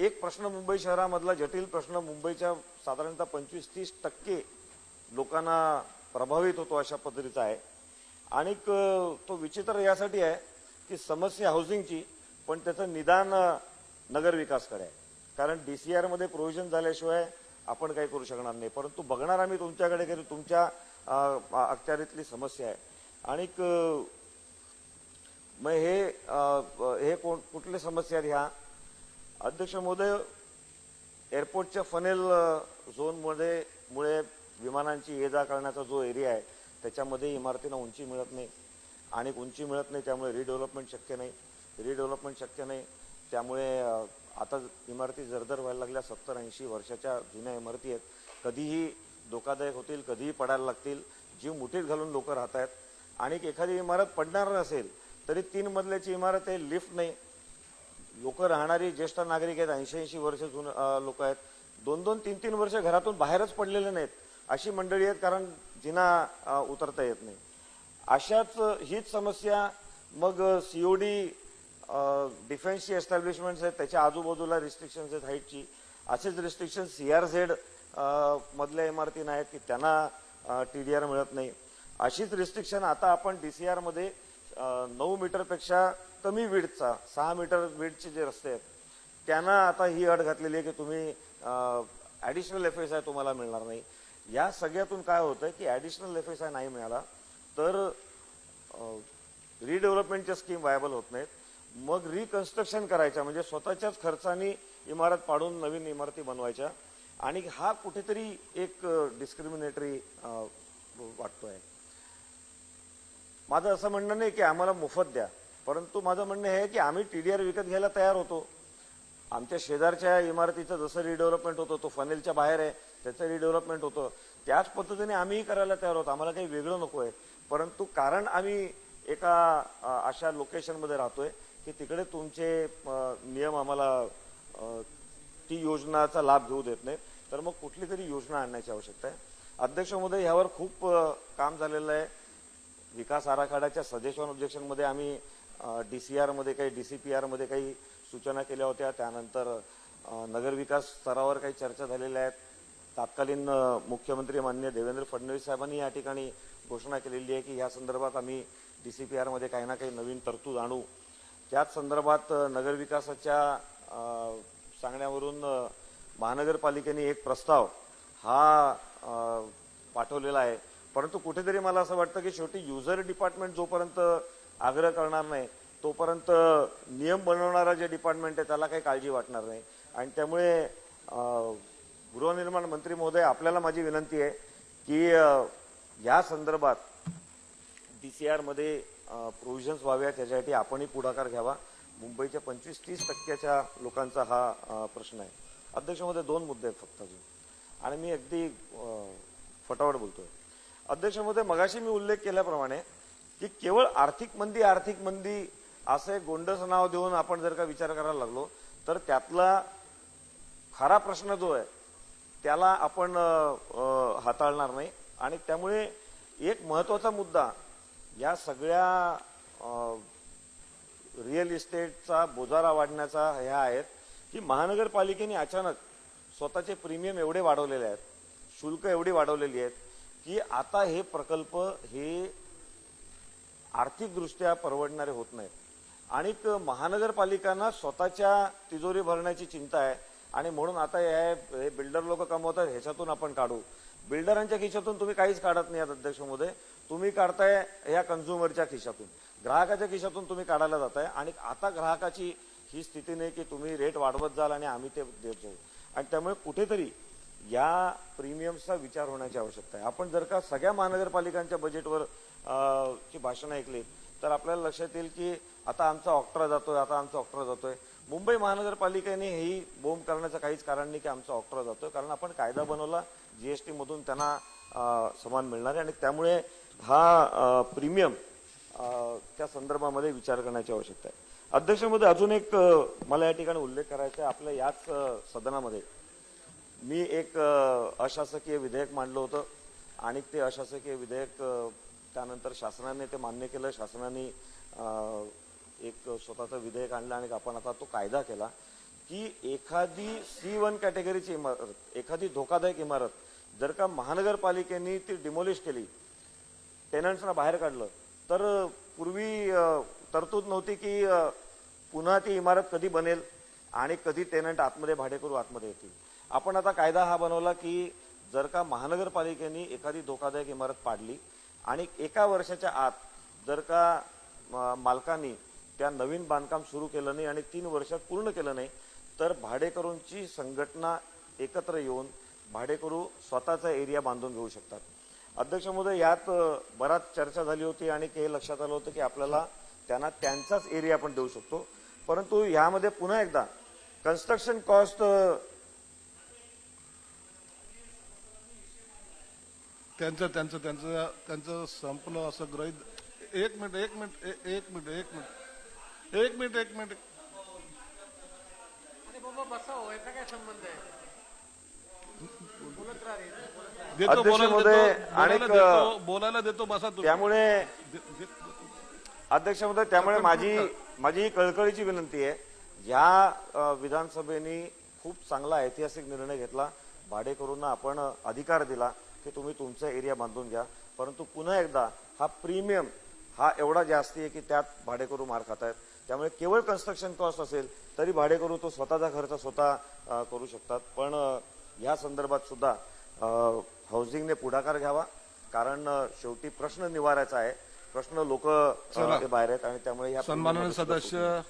एक प्रश्न मुंबई शहरामधला जटिल प्रश्न मुंबईच्या साधारणतः पंचवीस तीस टक्के लोकांना प्रभावित होतो अशा पद्धतीचा आहे. आणि तो विचित्र यासाठी आहे की समस्या हाऊसिंगची पण त्याचं निदान नगरविकासकडे आहे. कारण डी सी आरमध्ये प्रोव्हिजन झाल्याशिवाय आपण काही करू शकणार नाही. परंतु बघणार आम्ही तुमच्याकडे की तुमच्या अखत्यारीतली समस्या आहे. आणि मग हे हे कोण कुठल्या समस्या आहेत ह्या? अध्यक्ष महोदय एअरपोर्टच्या फनेल झोनमध्ये मुळे विमानांची ये जा करण्याचा जो एरिया आहे त्याच्यामध्ये इमारतींना उंची मिळत नाही. आणि उंची मिळत नाही त्यामुळे रिडेव्हलपमेंट शक्य नाही. रिडेव्हलपमेंट शक्य नाही. त्यामुळे आता इमारती जरदर व्हायला लागल्या सत्तर ऐंशी वर्षाच्या जुन्या इमारती आहेत. कधीही धोकादायक होतील कधीही पडायला लागतील. जीव मुठीत घालून लोक राहत आहेत आणि एखादी इमारत पडणार नसेल तरी तीन मजल्याची इमारत आहे लिफ्ट नाही. लोक राहणारी ज्येष्ठ नागरिक आहेत ऐंशी ऐंशी वर्ष जुन लोक आहेत. दोन दोन तीन तीन वर्ष घरातून बाहेरच पडलेले नाहीत अशी मंडळी आहेत कारण जिना उतरता येत नाही. अशाच हीच समस्या मग सीओडी डिफेन्सची एस्टॅब्लिशमेंट्स आहेत त्याच्या आजूबाजूला रिस्ट्रिक्शन्स आहेत हाईटची असेच रिस्ट्रिक्शन सीआरझेड मधल्या इमारतींना आहेत की त्यांना टी डी आर मिळत नाही. अशीच रिस्ट्रिक्शन आता आपण डी सी आरमध्ये नऊ मीटरपेक्षा कमी विडचा सहा मीटर विडचे जे रस्ते आहेत त्यांना आता ही अट घातलेली आहे की तुम्ही ऍडिशनल एफ एस आय तुम्हाला मिळणार नाही. या सगळ्यातून काय होतं की ऍडिशनल एफ एस आय नाही मिळाला तर रिडेव्हलपमेंटच्या स्कीम वायबल होत नाहीत. मग रिकन्स्ट्रक्शन करायच्या म्हणजे स्वतःच्याच खर्चानी इमारत पाडून नवीन इमारती बनवायच्या. आणि हा कुठेतरी एक डिस्क्रिमिनेटरी वाटतोय. माझं असं म्हणणं नाही की आम्हाला मोफत द्या. परंतु माझं म्हणणं हे की आम्ही टी डी आर विकत घ्यायला तयार होतो. आमच्या शेजारच्या इमारतीचं जसं रिडेव्हलपमेंट होतं तो फनेलच्या बाहेर आहे त्याचं रिडेव्हलपमेंट होतं. त्याच पद्धतीने आम्हीही करायला तयार होतो. आम्हाला काही वेगळं नको आहे. परंतु कारण आम्ही एका अशा लोकेशनमध्ये राहतोय की तिकडे तुमचे नियम आम्हाला ती योजनाचा लाभ घेऊ देत नाहीत. तर मग कुठली तरी योजना आणण्याची आवश्यकता आहे. अध्यक्ष महोदय ह्यावर खूप काम झालेलं आहे. विकास आराखड्याच्या सजेशन ऑब्जेक्शनमध्ये आम्ही डी सी आरमध्ये काही डी सी पी आरमध्ये काही सूचना केल्या होत्या. त्यानंतर नगरविकास स्तरावर काही चर्चा झालेल्या आहेत. तत्कालीन मुख्यमंत्री मान्य देवेंद्र फडणवीस साहेबांनी या ठिकाणी घोषणा केलेली आहे की या संदर्भात आम्ही डी सी पी आरमध्ये काही ना काही नवीन तरतूद आणू. त्याच संदर्भात नगरविकासाच्या सांगण्यावरून महानगरपालिकेने एक प्रस्ताव हा पाठवलेला आहे. परंतु कुठेतरी मला असं वाटतं की शेवटी युजर डिपार्टमेंट जोपर्यंत आग्रह करणार नाही. तोपर्यंत नियम बनवणारा जे डिपार्टमेंट आहे त्याला काही काळजी वाटणार नाही. आणि त्यामुळे गृहनिर्माण मंत्री महोदय आपल्याला माझी विनंती आहे की या संदर्भात सी आरमध्ये प्रोव्हिजन्स व्हाव्या त्याच्यासाठी आपणही पुढाकार घ्यावा. मुंबईच्या पंचवीस तीस टक्क्याच्या लोकांचा हा प्रश्न आहे. अध्यक्षमध्ये दोन मुद्दे आहेत फक्त अजून. आणि मी अगदी फटाफट बोलतोय. अध्यक्षमध्ये मगाशी मी उल्लेख केल्याप्रमाणे की केवळ आर्थिक मंदी आर्थिक मंदी असे गोंडस नाव देऊन आपण जर का विचार करायला लागलो तर त्यातला खरा प्रश्न जो आहे त्याला आपण हाताळणार नाही. आणि त्यामुळे एक महत्त्वाचा मुद्दा या सगळ्या रिअल इस्टेटचा बोजारा वाढण्याचा ह्या आहेत की महानगरपालिकेने अचानक स्वतःचे प्रीमियम एवढे वाढवलेले आहेत शुल्क एवढी वाढवलेली आहेत की आता हे प्रकल्प हे आर्थिकदृष्ट्या परवडणारे होत नाहीत. आणि महानगरपालिकांना स्वतःच्या तिजोरी भरण्याची चिंता आहे. आणि म्हणून आता हे हे बिल्डर लोक कमवतात ह्याच्यातून आपण काढू. बिल्डरांच्या खिशातून तुम्ही काहीच काढत नाही आहात अध्यक्ष महोदय. तुम्ही काढताय ह्या कन्झ्युमरच्या खिशातून. ग्राहकाच्या खिशातून तुम्ही काढायला जाताय. आणि आता ग्राहकाची ही स्थिती नाही की तुम्ही रेट वाढवत जाल आणि आम्ही ते देत जाऊ. आणि त्यामुळे कुठेतरी या प्रीमियमचा विचार होण्याची आवश्यकता आहे. आपण जर का सगळ्या महानगरपालिकांच्या बजेटवर ची भाषणं ऐकली. तर आपल्याला लक्षात येईल की आता आमचा ऑक्ट्रा जातोय आता आमचा ऑक्ट्रा जातोय. मुंबई महानगरपालिकेने ही बोंब करण्याचं काहीच कारण नाही की आमचा ऑक्ट्रा जातोय कारण आपण कायदा बनवला जीएसटी मधून त्यांना समान मिळणार आहे. आणि त्यामुळे हा प्रीमियम त्या संदर्भामध्ये विचार करण्याची आवश्यकता आहे. अध्यक्षमध्ये अजून एक मला या ठिकाणी उल्लेख करायचा आहे. आपल्या याच सदनामध्ये मी एक अशासकीय विधेयक मांडलं होतं. आणि ते अशासकीय विधेयक त्यानंतर शासनाने ते मान्य केलं शासनाने एक स्वतःचं विधेयक आणलं आणि आपण आता तो कायदा केला की एखादी सी वन कॅटेगरीची इमारत एखादी धोकादायक इमारत जर का महानगरपालिकेने ती डिमोलिश केली टेनंट्सना बाहेर काढलं तर पूर्वी तरतूद नव्हती की पुन्हा ती इमारत कधी बनेल आणि कधी टेनंट आतमध्ये भाडेकरू आतमध्ये येतील. आपण आता कायदा हा बनवला की जर का महानगरपालिकेने एखादी धोकादायक इमारत पाडली आणि एका वर्षाच्या आत जर का मालकांनी त्या नवीन बांधकाम सुरू केलं नाही आणि तीन वर्षात पूर्ण केलं नाही तर भाडेकरूंची संघटना एकत्र येऊन भाडेकरू स्वतःचा एरिया बांधून घेऊ शकतात. अध्यक्ष महोदय यात बराच चर्चा झाली होती आणि हे लक्षात आलं होतं की आपल्याला त्यांना त्यांचाच एरिया आपण देऊ शकतो. परंतु यामध्ये पुन्हा एकदा कन्स्ट्रक्शन कॉस्ट त्यांचं त्यांचं त्यांचं त्यांचं संपलं असं गृहित एक मिनिट एक मिनिट एक मिनिट एक मिनिट. एक मिनिट एक मिनिट. हो. देतो बोलायला देतो बोलायला बसा तुम्ही. त्यामुळे अध्यक्ष महोदय त्यामुळे माझी माझी ही कळकळीची विनंती आहे या विधानसभेने खूप चांगला ऐतिहासिक निर्णय घेतला भाडेकरूंना आपण अधिकार दिला की तुम्ही तुमचा एरिया बांधून घ्या. परंतु पुन्हा एकदा हा प्रीमियम हा एवढा जास्ती आहे की त्यात भाडेकरू मार खात आहेत त्यामुळे केवळ कन्स्ट्रक्शन कॉस्ट असेल तरी भाडेकरू तो स्वतःचा खर्च स्वतः करू शकतात. पण या संदर्भात सुद्धा हाऊसिंगने पुढाकार घ्यावा. कारण शेवटी प्रश्न निवारायचा आहे. प्रश्न लोक बाहेर आहेत आणि त्यामुळे या सन्माननीय सदस्य